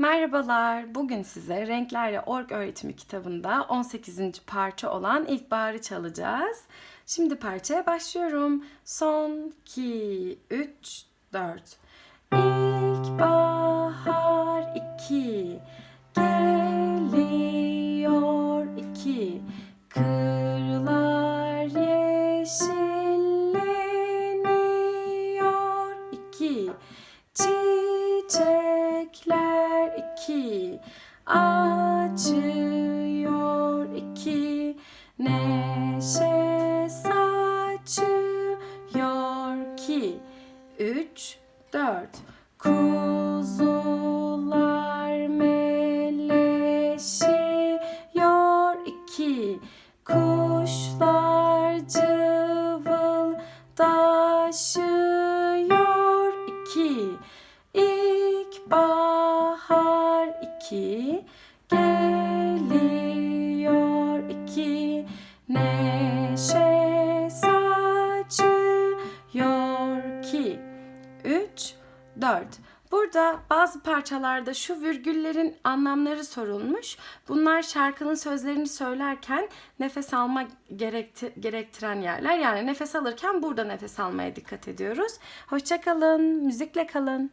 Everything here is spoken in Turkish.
Merhabalar. Bugün size Renklerle Org öğretimi kitabında 18. parça olan İlkbahar'ı çalacağız. Şimdi parçaya başlıyorum. Son 2 3 4. İlkbahar 2 geliyor 2 Kırlar yeşilleniyor 2 Çiçekler iki açıyor iki neşe saçıyor ki üç dört kuzular meleşiyor iki kuşlar cıvıldaşıyor iki İlkbahar iki geliyor iki neşe saçıyor ki üç dört Burada bazı parçalarda şu virgüllerin anlamları sorulmuş. Bunlar şarkının sözlerini söylerken nefes alma gerekti- gerektiren yerler. Yani nefes alırken burada nefes almaya dikkat ediyoruz. Hoşçakalın, müzikle kalın.